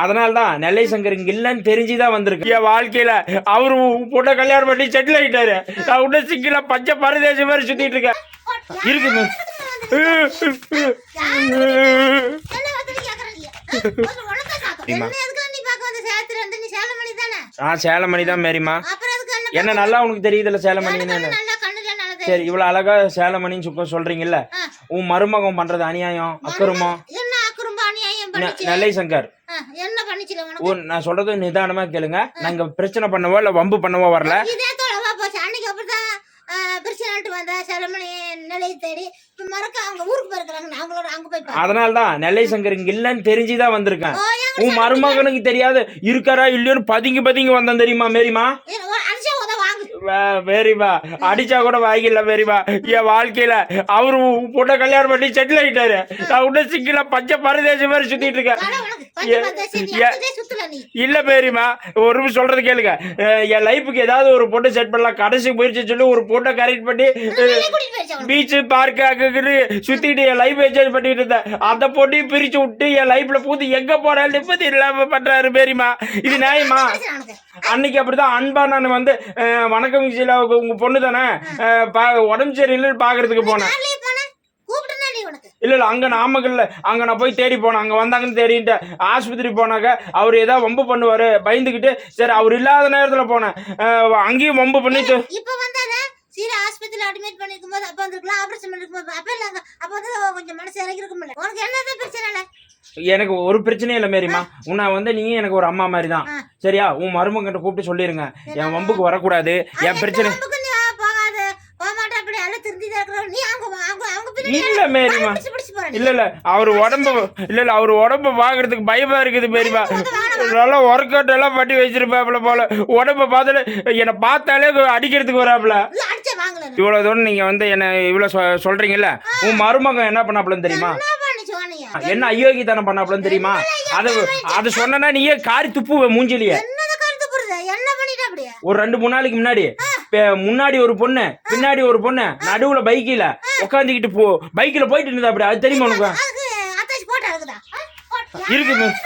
அதனால தான்? நெல்லை சங்கர் இங்க இல்லைன்னு தெரிஞ்சுதான் வந்திருக்கு என் வாழ்க்கையில அவரு பொண்ணை கல்யாணம் பண்ணி செட்டில் ஆயிட்டாரு. நான் உள்ள சிங்கில பச்சை பரதேசம் மாதிரி சுத்திட்டு இருக்கேன். இருக்கு சேலமணி தான்? மேரிமா. என்ன நல்லா உனக்கு தெரியுதுல்ல நல்லது சரி இவ்வளவு அழகா சேலமணின்னு சொல்றீங்கல்ல. உன் மருமகம் பண்றது அநியாயம் அக்கறமோ என்ன அநியாயம் பண்ணிச்சு? நெல்லை சங்கர். என்ன உன் நான் சொல்றது நிதானமா கேளுங்க. நாங்க பிரச்சனை பண்ணவோ இல்ல வம்பு பண்ணவோ வரல. இதே தொலைவா போச்சு. அன்னைக்கு அப்படிதான் ஆ, பிரச்சனைட்டு வந்த செலமணி நிலையை தேடி. இப்ப மறக்க அவங்க ஊருக்கு போயிருக்கிறாங்க. அவங்களோட அங்க போய் பாரு. அதனால தான் நெல்லை சங்கர் இங்க இல்லைன்னு தெரிஞ்சுதான் வந்திருக்கேன். உன் மருமகனுக்கு தெரியாது. இருக்காரா இல்லையோன்னு பதுங்கி பதுங்கி வந்தேன் தெரியுமா மேரிமா? ஏன் அடிச்சா கூட வாங்கிடல வேறிமா என் வாழ்க்கையில அவரு பொண்ணை கல்யாணம் பண்ணி செட்டில் ஆயிட்டாரு. நான் உள்ள சிங்கில பச்சை பரதேசம் மாதிரி சுத்திட்டு இருக்கேன். இல்ல பேரிமா ஒரு நிமிஷம் சொல்றது கேளுங்க. என் லைஃபுக்கு ஏதாவது ஒரு பொண்ணை செட் பண்ணலாம். கடைசி முயற்சி சொல்லி ஒரு பொண்ணை கரெக்ட் பண்ணி. பீச் பார்க் சுத்திட்டு என் லைஃப் என்ஜாய் பண்ணிட்டு இருந்தேன். அந்த பொண்ணையும் பிரிச்சு விட்டு என் லைஃப்ல பூந்து எங்க போற நிம்மதி இல்லாம பண்றாரு பேரிமா. இது நியாயமா. அன்னைக்கு அப்படிதான் அன்பா நான் வந்து வணக்கம் உங்க பொண்ணு தானே உடம்பு சரியில்லைன்னு பாக்குறதுக்கு போனேன் கார்லயே போன கூப்பிட்டுனா நீ உனக்கு இல்ல இல்ல அங்க நாமக்கல்ல அங்க நான் போய் தேடி போனேன். அங்க வந்தாங்கன்னு தேடிட்டு ஆஸ்பத்திரி போனாக்க அவர் ஏதாவது வம்பு பண்ணுவாரு பயந்துகிட்டு சரி அவர் இல்லாத நேரத்துல போனேன். அங்கேயும் வம்பு பண்ணிட்டு சீரா ஆஸ்பத்திரியில அட்மிட் பண்ணிருக்கும் போது அப்ப வந்திருக்கலாம் ஆபரேஷன் பண்ணிருக்கும் போது அப்ப இல்ல அப்ப வந்து கொஞ்சம் மனசு இறங்கி இருக்கும்ல உனக்கு என்னதான் பிரச்சனை இல்ல? எனக்கு ஒரு பிரச்சனையும் இல்லை மேரிமா. உன்னை வந்து நீ எனக்கு ஒரு அம்மா மாதிரி தான். சரியா? உன் மருமகிட்ட கூப்பிட்டு சொல்லிருங்க. என் வம்புக்கு வரக்கூடாது. என் பிரச்சனை நமக்கு நீ போகாத போக மாட்டே அப்படி எல்லாம் திருந்திதான் இருக்கிற நீ அவங்க அவங்க அவங்க பின்னாடி இல்ல மேரிமா. இல்ல இல்ல அவர் உடம்பு இல்ல இல்ல அவர் உடம்பு பாக்குறதுக்கு பயமா இருக்குது மேரிமா. நல்லா ஒர்க் அவுட் எல்லாம் பண்ணி வச்சிருப்பாப்ல போல. உடம்ப பார்த்தாலே என்னை பார்த்தாலே அடிக்கிறதுக்கு வராப்ல இவ்வளவு தூரம் நீங்க வந்து என்ன இவ்வளவு சொ- சொல்றீங்கல்ல? உன் மருமகன் என்ன பண்ணாப்லன்னு தெரியுமா? என்ன அயோக்கியத்தனம் பண்ணாப்லன்னு தெரியுமா? அது அது சொன்னா நீயே காரி துப்புவ மூஞ்சிலியே. ஒரு ரெண்டு மூணு நாளைக்கு முன்னாடி. முன்னாடி ஒரு பொண்ணு பின்னாடி ஒரு பொண்ணு நடுவுல பைக்கில உட்காந்துக்கிட்டு போ பைக்கில் போயிட்டு இருந்தா அப்படி அது தெரியுமா உனக்கு? இருக்கு மேம்.